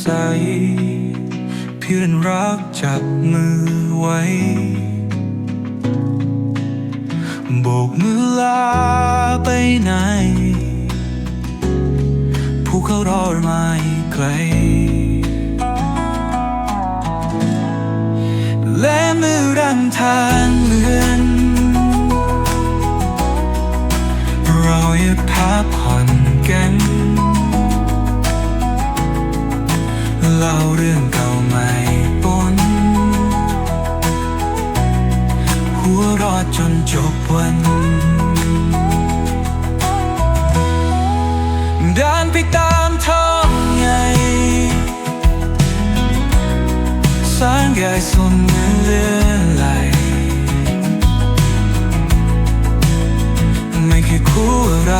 ใส เพื่อนรักจับมือไว้ โบกมือลาไปไหน ผู้เขารอมาไกล และมือรำทางเลือน ไปตามท้องใหญ่สางใหญ่สมเงื่อนเลื่อนไหลไม่คิดคู่อะไร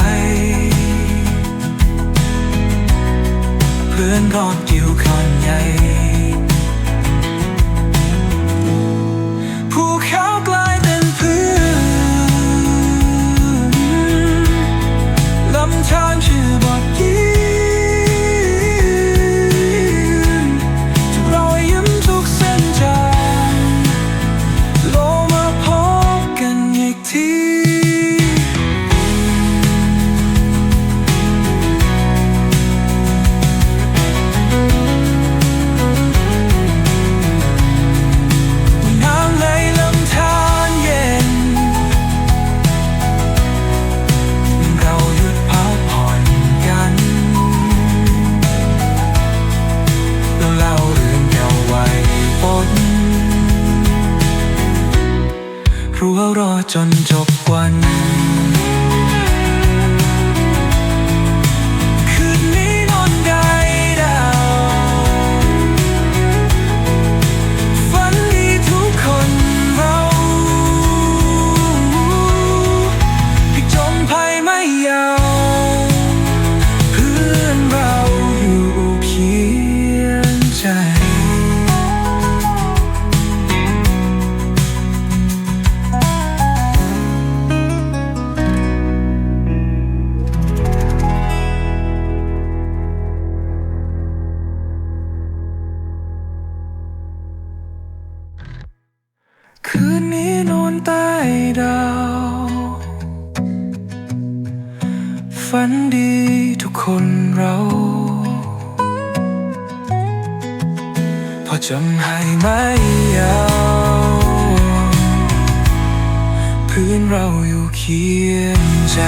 เพื่อนกอดอยู่ข้างใหญ่ จนจบวัน ใต้ดาว ฝันดีทุกคนเรา พอจำให้ไม่ยาวพื้นเราอยู่เคียงใจ